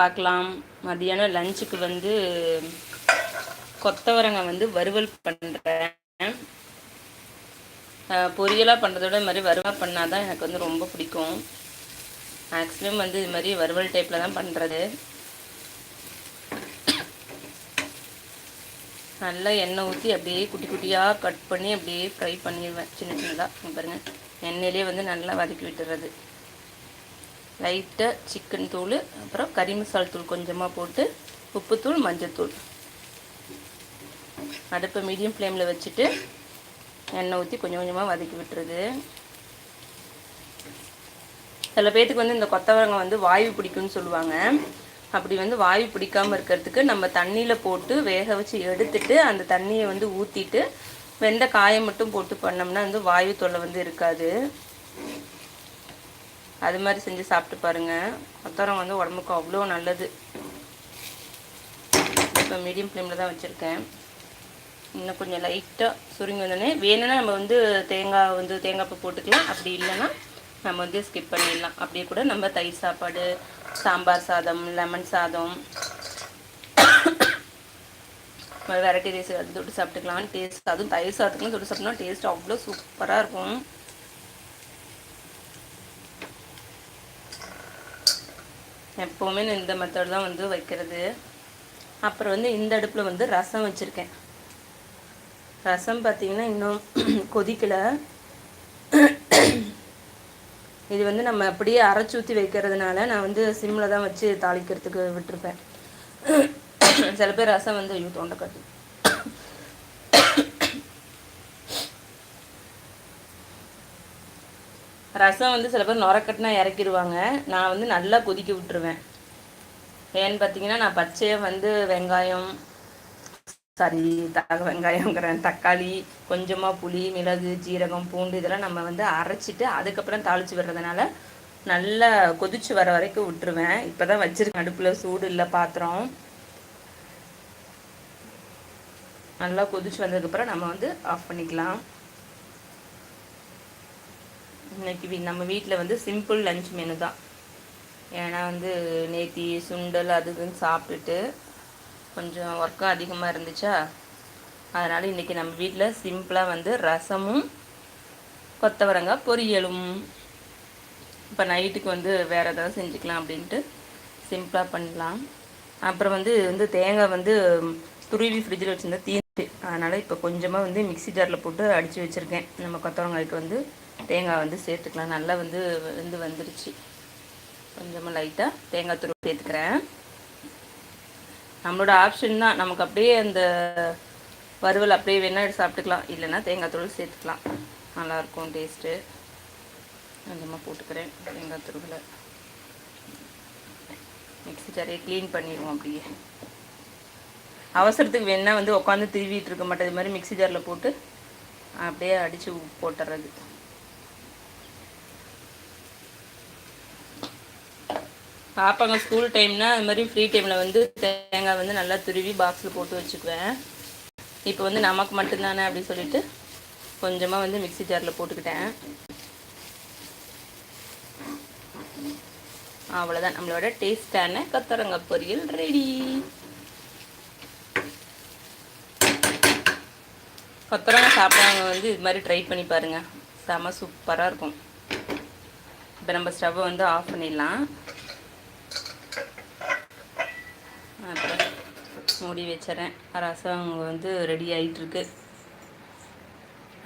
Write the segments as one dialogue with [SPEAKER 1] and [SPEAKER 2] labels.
[SPEAKER 1] பார்க்கலாம். மதியானம் லஞ்சுக்கு வந்து கொத்தவரங்காய் வந்து வறுவல் பண்ணுறேன் பொரியலாக பண்ணுறத விட இது மாதிரி வறுவல் பண்ணால் தான் எனக்கு வந்து ரொம்ப பிடிக்கும். மேக்ஸிமம் வந்து இது மாதிரி வறுவல் டைப்பில் தான் பண்ணுறது நல்லா எண்ணெய் ஊற்றி அப்படியே குட்டி குட்டியாக கட் பண்ணி அப்படியே ஃப்ரை பண்ணிடுவேன். சின்ன சின்னதாக பாருங்கள் எண்ணெயிலே வந்து நல்லா வதக்கி விட்டுறது. லைட்டாக சிக்கன் தூள் அப்புறம் கறி மசால் தூள் கொஞ்சமாக போட்டு உப்புத்தூள் மஞ்சத்தூள் அடுப்பை மீடியம் ஃப்ளேமில் வச்சுட்டு எண்ணெய் ஊற்றி கொஞ்சம் கொஞ்சமாக வதக்கி விட்டுறது. சில பேர்த்துக்கு வந்து இந்த கொத்தவரங்காய் வந்து வாயு பிடிக்கும்னு சொல்லுவாங்க. அப்படி வந்து வாயு பிடிக்காமல் இருக்கிறதுக்கு நம்ம தண்ணியில் போட்டு வேக வச்சு எடுத்துட்டு அந்த தண்ணியை வந்து ஊற்றிட்டு வெந்த காயை மட்டும் போட்டு பண்ணோம்னா வந்து வாயு தொல்லை வந்து இருக்காது. அது மாதிரி செஞ்சு சாப்பிட்டு பாருங்கள் கொத்தவரங்காய் வந்து உடம்புக்கு அவ்வளோ நல்லது. இப்போ மீடியம் ஃப்ளேமில் தான் வச்சுருக்கேன். இன்னும் கொஞ்சம் லைட்டாக சுருங்கி வந்தோடனே வேணும்னா நம்ம வந்து தேங்காய் வந்து தேங்காய் பூ போட்டுக்கலாம். அப்படி இல்லைன்னா நம்ம வந்து ஸ்கிப் பண்ணிடலாம். அப்படியே கூட நம்ம தயிர் சாப்பாடு சாம்பார் சாதம் லெமன் சாதம் வெரைட்டி ரைஸ் அது தொட்டு சாப்பிட்டுக்கலாம் டேஸ்ட் அதுவும் தயிர் சாதத்துக்குலாம் தொட்டு சாப்பிட்டோம்னா டேஸ்ட் அவ்வளோ சூப்பராக இருக்கும். எப்போவுமே நான் இந்த மெத்தட் தான் வந்து வைக்கிறது. அப்புறம் வந்து இந்த அடுப்பில் வந்து ரசம் வச்சுருக்கேன். ரசம் பார்த்திங்கன்னா இன்னும் கொதிக்கலை. இது வந்து நம்ம அப்படியே அரைச்சி ஊற்றி வைக்கிறதுனால நான் வந்து சிம்மில் தான் வச்சு தாளிக்கிறதுக்கு விட்டுருப்பேன். சில பேர் ரசம் வந்து ஐயோ தொண்டை கட்டு. ரசம் வந்து சில பேர் நுரக்கட்டினா இறக்கிடுவாங்க. நான் வந்து நல்லா கொதிக்க விட்டுருவேன். ஏன்னு பார்த்தீங்கன்னா நான் பச்சையாக வந்து வெங்காயம் சாரி தக வெங்காயங்கிறேன் தக்காளி கொஞ்சமாக புளி மிளகு ஜீரகம் பூண்டு இதெல்லாம் நம்ம வந்து அரைச்சிட்டு அதுக்கப்புறம் தாளித்து விடுறதுனால நல்லா கொதிச்சு வர வரைக்கும் விட்டுருவேன். இப்போ தான் வச்சுருக்கேன். அடுப்பில் சூடு இல்லை பாத்திரம். நல்லா கொதிச்சு வந்ததுக்கப்புறம் நம்ம வந்து ஆஃப் பண்ணிக்கலாம். இன்னைக்கு நம்ம வீட்டில் வந்து சிம்பிள் லஞ்ச் மெனு தான். ஏன்னா வந்து நேத்தி சுண்டல் அது இதுன்னு சாப்பிட்டுட்டு கொஞ்சம் ஒர்க்கும் அதிகமாக இருந்துச்சா? அதனால் இன்றைக்கி நம்ம வீட்டில் சிம்பிளாக வந்து ரசமும் கொத்தவரங்காய் பொரியலும். இப்போ நைட்டுக்கு வந்து வேறு ஏதாவது செஞ்சுக்கலாம் அப்படின்ட்டு சிம்பிளாக பண்ணலாம். அப்புறம் வந்து வந்து தேங்காய் வந்து துருவி ஃப்ரிட்ஜில் வச்சுருந்தா தீர்ந்து அதனால் இப்போ கொஞ்சமாக வந்து மிக்ஸி ஜாரில் போட்டு அடித்து வச்சுருக்கேன். நம்ம கொத்தவரங்காய்க்கு வந்து தேங்காய் வந்து சேர்த்துக்கலாம். நல்லா வந்து வந்து வந்துருச்சு. கொஞ்சமாக லைட்டாக தேங்காய் துருவி சேர்த்துக்கிறேன். நம்மளோட ஆப்ஷன் தான். நமக்கு அப்படியே அந்த வறுவல் அப்படியே வேணா எடுத்து சாப்பிட்டுக்கலாம். இல்லைன்னா தேங்காய் தூள் சேர்த்துக்கலாம். நல்லாயிருக்கும் டேஸ்ட்டு கொஞ்சமாக போட்டுக்கிறேன் தேங்காய் துருவில். மிக்ஸி ஜாரியை க்ளீன் பண்ணிடுவோம் அப்படியே. அவசரத்துக்கு வேணால் வந்து உட்காந்து திருவிட்டு இருக்க மாட்டேன். இது மாதிரி மிக்ஸி ஜாரில் போட்டு அப்படியே அடித்து போட்டுறது. பாப்பாங்க ஸ்கூல் டைம்னா அது மாதிரி ஃப்ரீ டைமில் வந்து தேங்காய் வந்து நல்லா துருவி பாக்ஸில் போட்டு வச்சுக்குவேன். இப்போ வந்து நமக்கு மட்டும்தானே அப்படின்னு சொல்லிட்டு கொஞ்சமாக வந்து மிக்ஸி ஜாரில் போட்டுக்கிட்டேன். அவ்வளோதான் நம்மளோட டேஸ்டான கத்தரங்க பொரியல் ரெடி கொத்தரங்க சாப்பிட்றவங்க வந்து இது மாதிரி ட்ரை பண்ணி பாருங்கள் செம சூப்பராக இருக்கும். இப்போ நம்ம ஸ்டவ்வை வந்து ஆஃப் பண்ணிடலாம் அப்புறம் மூடி வச்சிடறேன் ரசம் வந்து ரெடி ஆகிட்டுருக்கு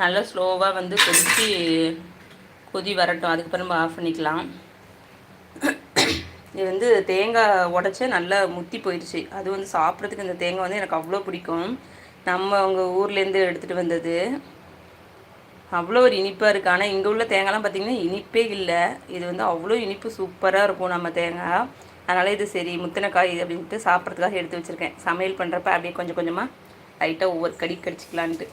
[SPEAKER 1] நல்லா ஸ்லோவாக வந்து கொதித்து கொதி வரட்டும். அதுக்கப்புறம் நம்ம ஆஃப் பண்ணிக்கலாம். இது வந்து தேங்காய் உடச்சி நல்லா முத்தி போயிடுச்சு. அது வந்து சாப்பிட்றதுக்கு இந்த தேங்காய் வந்து எனக்கு அவ்வளோ பிடிக்கும். நம்ம அவங்க ஊர்லேருந்து எடுத்துகிட்டு வந்தது. அவ்வளோ ஒரு இனிப்பாக இருக்குது ஆனால் இங்கே உள்ள தேங்காய்லாம் பார்த்திங்கன்னா இனிப்பே இல்லை. இது வந்து அவ்வளோ இனிப்பு சூப்பராக இருக்கும் நம்ம தேங்காய். அதனால் இது சரி முத்தின காய் இது அப்படின்ட்டு சாப்பிட்றதுக்காக எடுத்து வச்சுருக்கேன். சமையல் பண்ணுறப்ப அப்படியே கொஞ்சம் கொஞ்சமாக லைட்டாக ஒவ்வொரு கடி கடிச்சிக்கலான்ட்டு.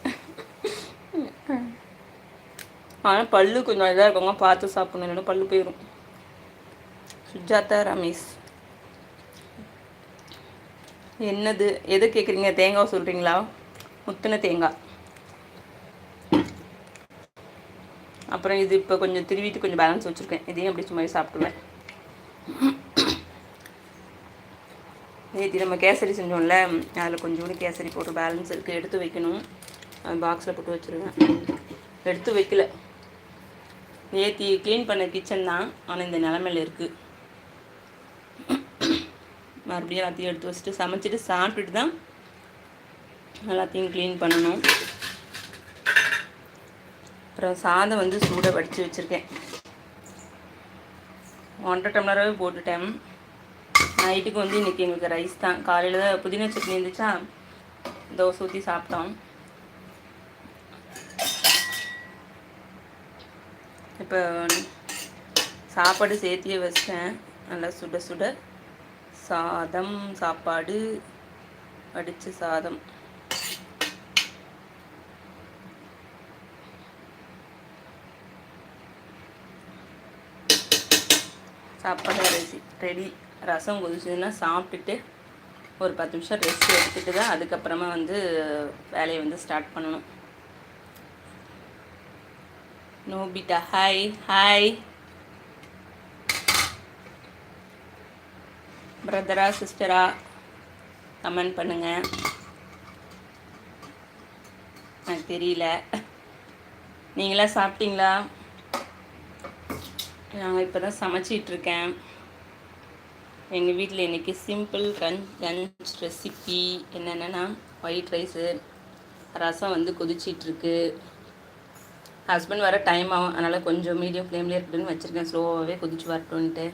[SPEAKER 1] ஆனால் பல்லு கொஞ்சம் இதாக இருக்கவங்க பார்த்து சாப்பிடணும். இல்லைன்னா பல்லு போயிடும் சுஜாதா ரமேஷ். என்னது? எது கேட்குறீங்க தேங்காய் சொல்கிறீங்களா முத்தின தேங்காய். அப்புறம் இது இப்போ கொஞ்சம் திருவிட்டு கொஞ்சம் பேலன்ஸ் வச்சுருக்கேன். இதையும் அப்படி சும்மா சாப்பிடுவேன் நேற்று நம்ம கேசரி செஞ்சோம்ல அதில் கொஞ்சோண்டு கேசரி போட்டு பேலன்ஸ் இருக்குது எடுத்து வைக்கணும். பாக்ஸில் போட்டு வச்சுருவேன். எடுத்து வைக்கல. நேற்று க்ளீன் பண்ண கிச்சன் தான் ஆனால் இந்த நிலமையில இருக்குது மறுபடியும் எல்லாத்தையும் எடுத்து வச்சுட்டு சமைச்சிட்டு சாப்பிட்டுட்டு தான் எல்லாத்தையும் க்ளீன் பண்ணணும். அப்புறம் சாதம் வந்து சூடாக வடித்து வச்சுருக்கேன். ஒன்றரை டம்ளராகவே போட்டுட்டேன். நைட்டுக்கு வந்து இன்றைக்கி எங்களுக்கு ரைஸ் தான். காலையில் தான் புதினா சட்னி இருந்துச்சா தோசை ஊற்றி சாப்பிட்டோம். இப்போ சாப்பாடு சேர்த்தியே வச்சிட்டேன். நல்லா சுட சுட சாதம் சாப்பாடு வடித்த சாதம். சாப்பாடு ரெசி ரெடி ரசம் கொதிச்சதுன்னா சாப்பிட்டுட்டு ஒரு பத்து நிமிஷம் ரெஸ்ட் எடுத்துட்டு தான் அதுக்கப்புறமா வந்து வேலையை வந்து ஸ்டார்ட் பண்ணணும். நோபிட்டா ஹாய் ஹாய் பிரதரா சிஸ்டரா கமெண்ட் பண்ணுங்க. எனக்கு தெரியல. நீங்களாம் சாப்பிட்டீங்களா? நாங்கள் இப்போ தான் சமைச்சிட்ருக்கேன் எங்கள் வீட்டில் இன்றைக்கி சிம்பிள் கன் லஞ்ச் ரெசிபி என்னென்னா ஒயிட் ரைஸு ரசம் வந்து கொதிச்சிட்ருக்கு. ஹஸ்பண்ட் வர டைம் ஆகும். அதனால் கொஞ்சம் மீடியம் ஃப்ளேம்லேயே இருக்குதுன்னு வச்சுருக்கேன். ஸ்லோவாகவே கொதிச்சு வரட்டுன்ட்டு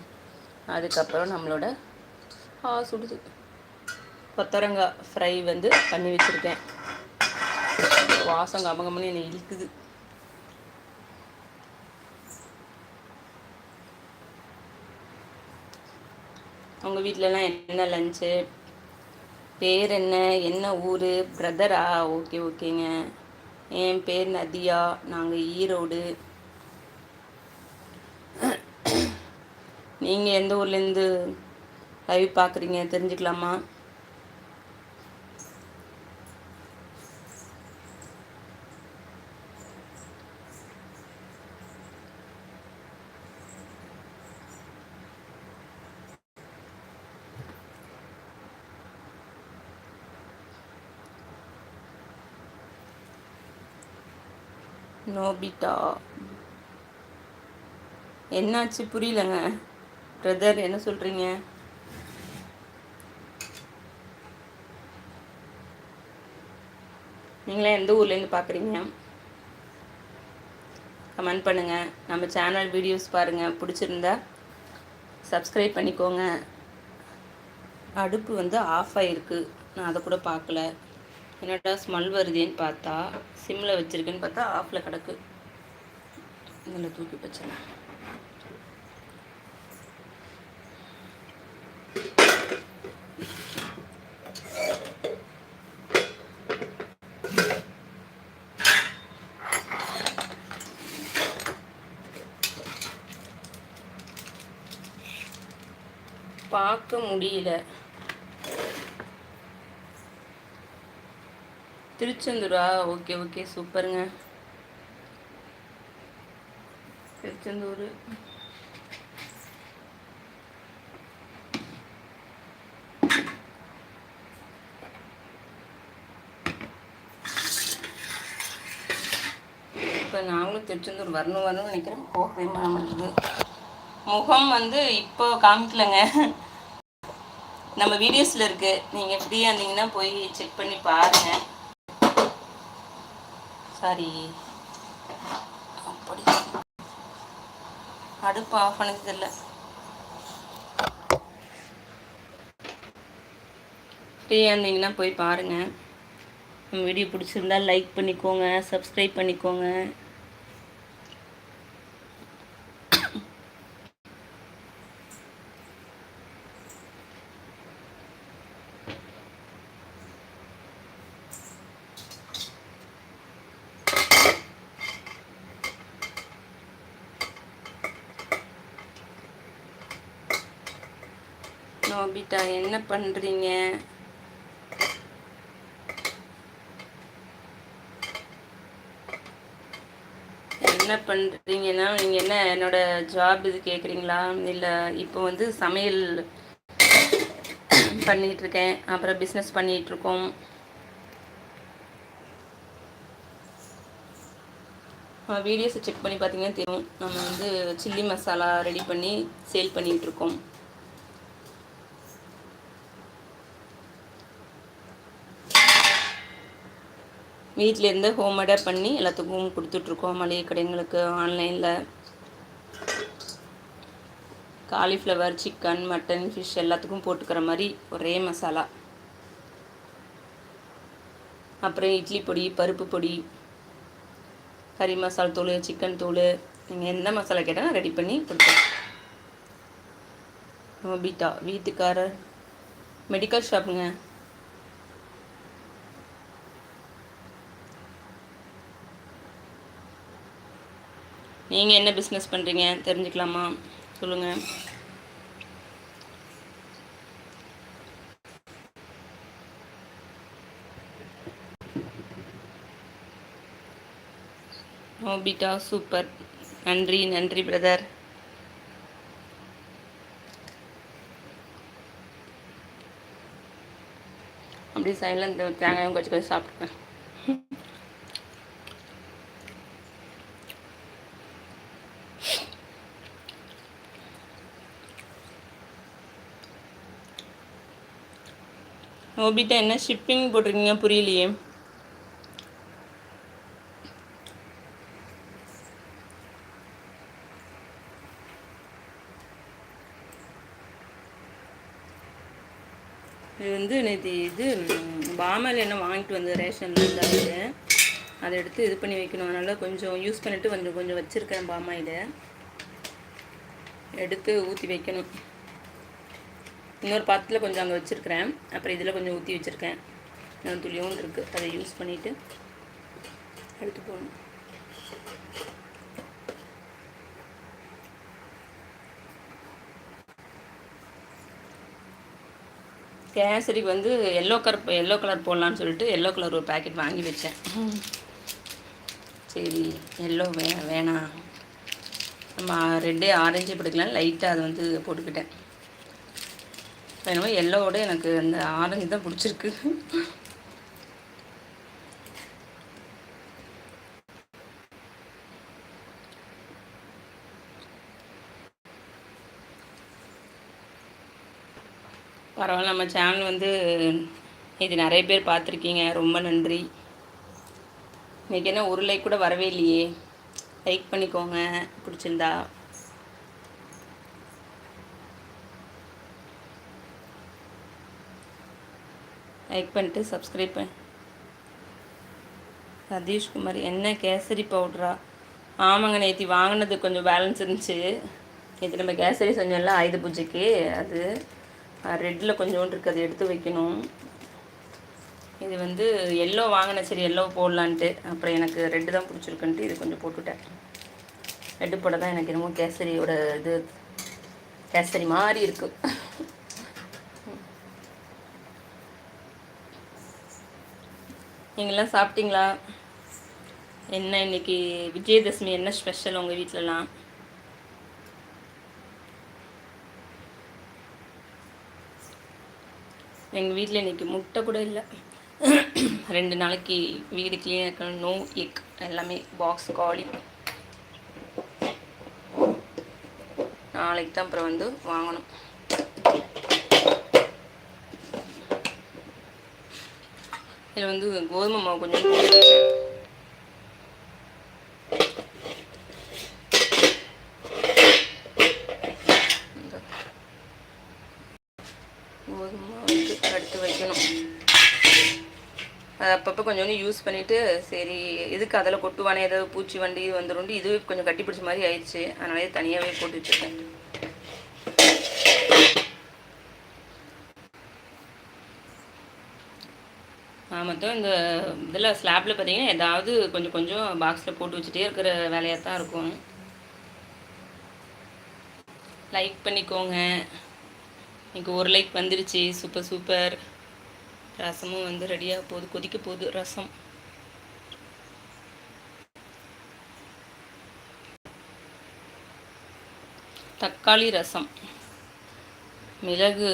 [SPEAKER 1] அதுக்கப்புறம் நம்மளோட ஆ சுடுது. கொத்தரங்காய் ஃப்ரை வந்து பண்ணி வச்சுருக்கேன். வாசம் கமகமன்னு என்னை இழுக்குது. உங்கள் வீட்டிலலாம் என்ன லஞ்சு? பேர் என்ன என்ன ஊர்? பிரதரா? ஓகே ஓகேங்க. என் பேர் நதியா. நாங்கள் ஈரோடு. நீங்கள் எந்த ஊர்லேருந்து லைவ் பார்க்குறீங்க? தெரிஞ்சுக்கலாமா? நோபிட்டா? என்னாச்சு புரியலங்க. பிரதர் என்ன சொல்கிறீங்க நீங்களாம் எந்த ஊர்லேருந்து பார்க்குறீங்க கமெண்ட் பண்ணுங்கள் நம்ம சேனல் வீடியோஸ் பாருங்கள் பிடிச்சிருந்தா சப்ஸ்கிரைப் பண்ணிக்கோங்க. அடுப்பு வந்து ஆஃப் ஆகிருக்கு நான் அதை கூட பார்க்கல என்னடா ஸ்மெல் வருதேன்னு பார்த்தா சிம்மில் வச்சுருக்கேன்னு பார்த்தா ஆஃபில் கிடக்கு. இதில் தூக்கி வச்சிடலாம். பார்க்க முடியல. திருச்செந்தூரா? ஓகே ஓகே சூப்பருங்க. திருச்செந்தூர். இப்போ நாங்களும் திருச்செந்தூர் வரணும் வரணும்னு நினைக்கிறேன் போகவே மாட்டேங்குது முகம் வந்து இப்போ காமிக்கலங்க. நம்ம வீடியோஸில் இருக்குது நீங்கள் ஃப்ரீயாக இருந்தீங்கன்னா போய் செக் பண்ணி பாருங்கள் சாரி. அப்படி. அடுப்பு ஆஃப் பண்ணது இல்லை. ஃப்ரீயாக இருந்தீங்கன்னா போய் பாருங்கள் நம்ம வீடியோ பிடிச்சிருந்தா லைக் பண்ணிக்கோங்க சப்ஸ்கிரைப் பண்ணிக்கோங்க. நோபிட்டா என்ன பண்ணுறீங்க என்ன பண்ணுறீங்கன்னா நீங்கள் என்ன என்னோட ஜாப் இது கேட்குறீங்களா இல்லை இப்போ வந்து சமையல் பண்ணிகிட்ருக்கேன் அப்புறம் பிஸ்னஸ் பண்ணிகிட்ருக்கோம் வீடியோஸை செக் பண்ணி பார்த்தீங்கன்னா தெரியும். நம்ம வந்து சில்லி மசாலா ரெடி பண்ணி சேல் பண்ணிகிட்ருக்கோம் வீட்டிலேருந்து ஹோம் ஆர்டர் பண்ணி எல்லாத்துக்கும் கொடுத்துட்ருக்கோம். மளிகை கடைங்களுக்கு ஆன்லைனில் காலிஃப்ளவர் சிக்கன் மட்டன் ஃபிஷ் எல்லாத்துக்கும் போட்டுக்கிற மாதிரி ஒரே மசாலா அப்புறம் இட்லி பொடி பருப்பு பொடி கறி மசால் தூள் சிக்கன் தூள் நீங்கள் எந்த மசாலா கேட்டாலும் ரெடி பண்ணி கொடுப்போம் பீட்டா வீட்டுக்காரர் மெடிக்கல் ஷாப்புங்க நீங்கள் என்ன பிஸ்னஸ் பண்ணுறீங்க தெரிஞ்சுக்கலாமா? சொல்லுங்கள் ஓபிட்டா சூப்பர். நன்றி நன்றி பிரதர் அப்படி சைடில் இந்த தேங்காயும் கொஞ்சம் கொஞ்சம் சாப்பிட்டுப்பேன் ஓபிட்டா என்ன ஷிப்பிங் போட்டிருக்கீங்க புரியலையே. இது வந்து நேற்று இது பாமல் என்ன வாங்கிட்டு வந்து ரேஷனில் இருந்தாரு அதை எடுத்து இது பண்ணி வைக்கணும். அதனால் கொஞ்சம் யூஸ் பண்ணிவிட்டு கொஞ்சம் கொஞ்சம் வச்சுருக்கேன் பாமாயில். எடுத்து ஊற்றி வைக்கணும். இன்னொரு பாத்திரத்தில் கொஞ்சம் அங்கே வச்சுருக்கிறேன். அப்புறம் இதில் கொஞ்சம் ஊற்றி வச்சுருக்கேன். நான் துளியும் இருக்குது அதை யூஸ் பண்ணிவிட்டு எடுத்து போகணும் கேசரிக்கு வந்து எல்லோ கலர் எல்லோ கலர் போடலான்னு சொல்லிட்டு எல்லோ கலர் ஒரு பேக்கெட் வாங்கி வச்சேன். சரி எல்லோ வே வேணாம். நம்ம ரெட்டே ஆரஞ்சு போட்டுக்கலாம் லைட்டாக அதை வந்து போட்டுக்கிட்டேன். வேணுமோ எல்லோவோட எனக்கு அந்த ஆரஞ்சு தான் பிடிச்சிருக்கு. பரவாயில்ல நம்ம சேனல் வந்து இது நிறைய பேர் பார்த்துருக்கீங்க. ரொம்ப நன்றி. இன்றைக்கி என்ன ஒரு லைக் கூட வரவே இல்லையே. லைக் பண்ணிக்கோங்க. பிடிச்சிருந்தா. லைக் பண்ணிட்டு சப்ஸ்கிரைப் பண்ணி சதீஷ்குமார் என்ன கேசரி பவுட்ரா ஆமாங்க நேற்று வாங்கினது கொஞ்சம் பேலன்ஸ் இருந்துச்சு. நேற்று நம்ம கேசரி செஞ்சோம்ல ஆயுத பூஜைக்கு அது ரெட்டில் கொஞ்சோண்டு இருக்குது அதை எடுத்து வைக்கணும். இது வந்து எல்லோ வாங்கினேன் சரி எல்லோ போடலான்ட்டு. அப்புறம் எனக்கு ரெட்டு தான் பிடிச்சிருக்குன்ட்டு இது கொஞ்சம் போட்டுவிட்டேன் ரெட்டு போட தான் எனக்கு என்னமோ கேசரியோட இது கேசரி மாதிரி இருக்குது நீங்களாம் சாப்பிட்டீங்களா? என்ன இன்னைக்கு விஜயதசமி என்ன ஸ்பெஷல் உங்கள் வீட்டிலலாம் எங்கள் வீட்டில் இன்றைக்கி முட்டை கூட இல்லை. ரெண்டு நாளைக்கு வீடு க்ளீனாக இருக்கணும். நோ எக் எல்லாமே பாக்ஸ் காலி. நாளைக்கு தான் அப்புறம் வந்து வாங்கணும். இதில் வந்து கோதுமை மாவு கொஞ்சம் அப்பப்போ கொஞ்சம் யூஸ் பண்ணிவிட்டு சரி எதுக்கு அதில் கொட்டுவானே ஏதாவது பூச்சி வண்டி வந்துடும் இதுவே கொஞ்சம் கட்டி பிடிச்ச மாதிரி ஆயிடுச்சு. அதனாலே தனியாகவே போட்டு வச்சுருக்கேன். மொத்தம் இந்த இதில் ஸ்லாப்பில் பார்த்தீங்கன்னா ஏதாவது கொஞ்சம் கொஞ்சம் பாக்ஸில் போட்டு வச்சுட்டே இருக்கிற வேலையாக தான் இருக்கும். லைக் பண்ணிக்கோங்க. இன்றைக்கி ஒரு லைக் வந்துருச்சு. சூப்பர் சூப்பர் ரசமும் வந்து ரெடியாக போகுது. கொதிக்க போகுது ரசம். தக்காளி ரசம். மிளகு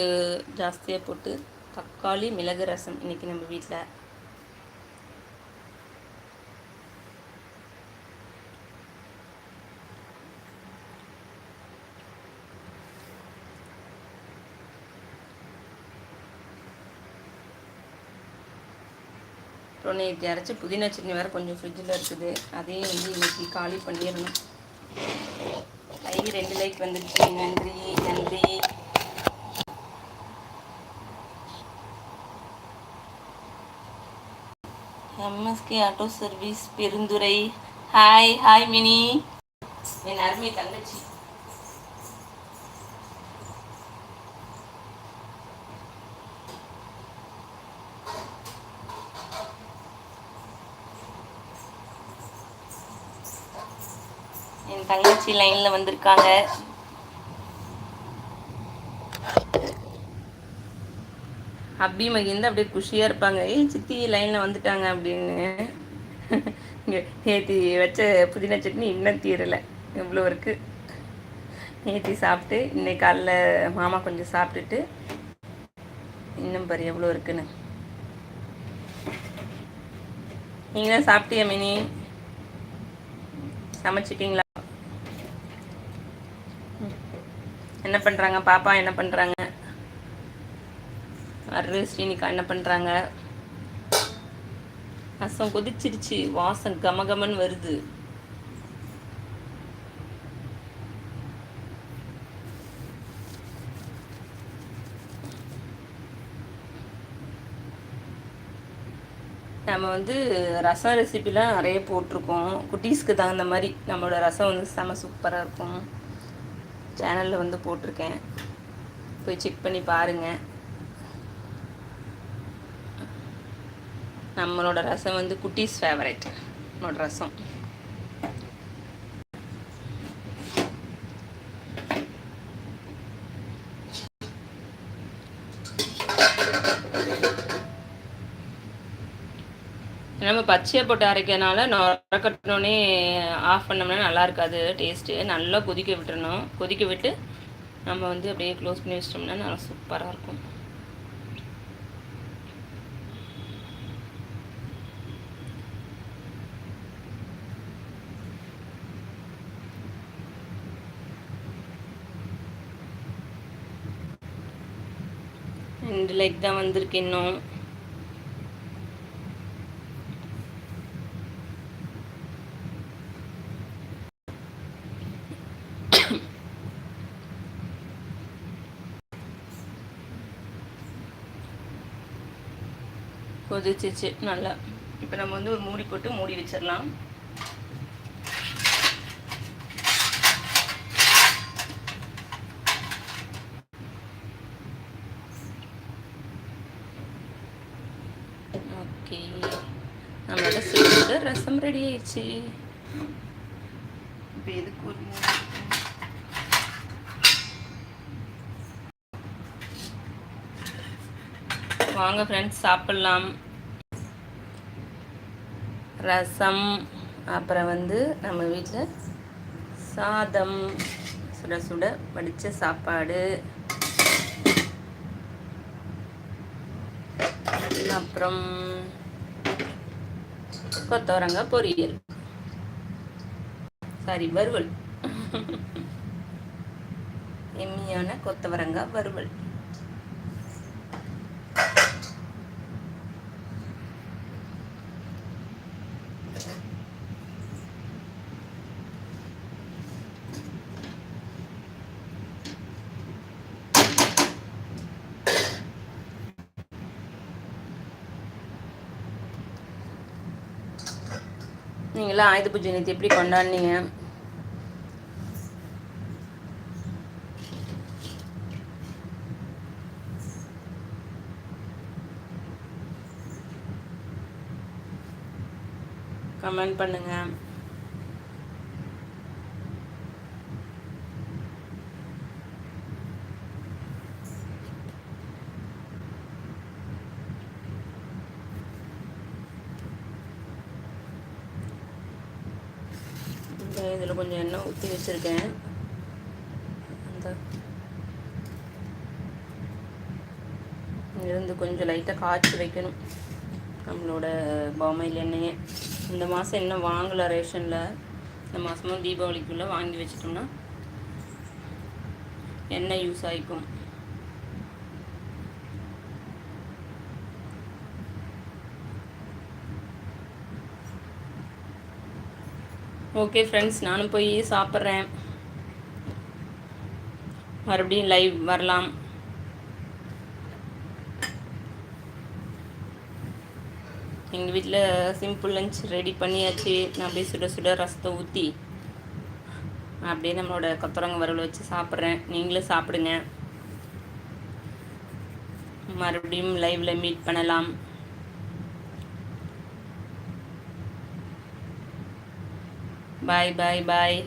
[SPEAKER 1] ஜாஸ்தியாக போட்டு தக்காளி மிளகு ரசம் இன்றைக்கி நம்ம வீட்டில் அப்புறம் நேற்று அரைச்சி புதினா சட்னி வேறு கொஞ்சம் ஃப்ரிட்ஜில் இருக்குது. அதையும் வந்து இன்னைக்கு காலி பண்ணிடணும். லைக் ரெண்டு லைக் வந்துடுச்சு. நன்றி நன்றி. MSK auto service Perundurai. Hi hi Mini. என் அருமை தங்கச்சி. என் தங்கச்சி லைனில் வந்திருக்காங்க. அபி மகிழ்ந்து அப்படியே குஷியாக இருப்பாங்க. ஏய் சித்தி லைனில் வந்துட்டாங்க அப்படின்னு. இங்கே நேத்தி வச்ச புதினா சட்னி இன்னும் தீரலை. இவ்வளோ இருக்குது நேத்தி சாப்பிட்டு இன்னைக்கு காலைல மாமா கொஞ்சம் சாப்பிட்டுட்டு இன்னும் பாரு எவ்வளோ இருக்குன்னு. நீங்களும் சாப்பிட்டியா மினி? சமைச்சிட்டிங்களா? என்ன பண்ணுறாங்க பாப்பா என்ன பண்ணுறாங்க அரு ஸ்ரீனிகா என்ன பண்ணுறாங்க ரசம் கொதிச்சிருச்சு. வாசம் கமகமன்னு வருது. நம்ம வந்து ரசம் ரெசிபிலாம் நிறைய போட்டிருக்கோம். குட்டீஸ்க்கு தகுந்த மாதிரி நம்மளோட ரசம் வந்து செம சூப்பராக இருக்கும். சேனலில் வந்து போட்டிருக்கேன். போய் செக் பண்ணி பாருங்கள் நம்மளோட ரசம் வந்து குட்டீஸ் ஃபேவரட் நம்மளோட ரசம். நம்ம பச்சையை போட்டு அரைக்கிறதுனால நுரக்கட்டினோடனே ஆஃப் பண்ணோம்னா நல்லா இருக்காது. டேஸ்ட்டு நல்லா கொதிக்க விட்டுறணும். கொதிக்க விட்டு நம்ம வந்து அப்படியே க்ளோஸ் பண்ணி வச்சிட்டோம்னா நல்லா சூப்பராக இருக்கும். ரெண்டு லைக் தான் வந்திருக்கு இன்னும். கொதிச்சிச்சு நல்லா. இப்போ நம்ம வந்து ஒரு மூடி போட்டு மூடி வச்சிடலாம் ஓகே நம்மளோட சுடு ரசம் ரெடி ஆயிடுச்சு. இப்போ எதுக்கு ஒரு வாங்க ஃப்ரெண்ட்ஸ் சாப்பிட்லாம். ரசம் அப்புறம் வந்து நம்ம வீட்டில் சாதம் சுட சுட வடித்த சாப்பாடு. அப்புறம் கொத்தவரங்காய் பொரியல். சாரி வறுவல். எம்மியான கொத்தவரங்காய் வறுவல். நீங்களாம் ஆயுத பூஜை நேற்று எப்படி கொண்டாடினீங்க? கமெண்ட் பண்ணுங்க. இதில் கொஞ்சம் எண்ணெய் ஊற்றி வச்சுருக்கேன். அந்த இருந்து கொஞ்சம் லைட்டாக காய்ச்சி வைக்கணும். நம்மளோட பொம்மையில் எண்ணெயை. இந்த மாதம் இன்னும் வாங்கலை ரேஷனில். இந்த மாதமும் தீபாவளிக்குள்ளே வாங்கி வச்சிட்டோம்னா எண்ணெய் யூஸ் ஆகிக்கும். ஓகே ஃப்ரெண்ட்ஸ் நானும் போய் சாப்பிட்றேன். மறுபடியும் லைவ் வரலாம். எங்கள் வீட்டில் சிம்பிள் லஞ்ச் ரெடி பண்ணியாச்சு. நான் அப்படியே சுட சுட ரசத்தை ஊற்றி அப்படியே நம்மளோட கொத்தரங்க வரவில் வச்சு சாப்பிட்றேன். நீங்களும் சாப்பிடுங்க. மறுபடியும் லைவில் மீட் பண்ணலாம். பாய் பாய் பாய்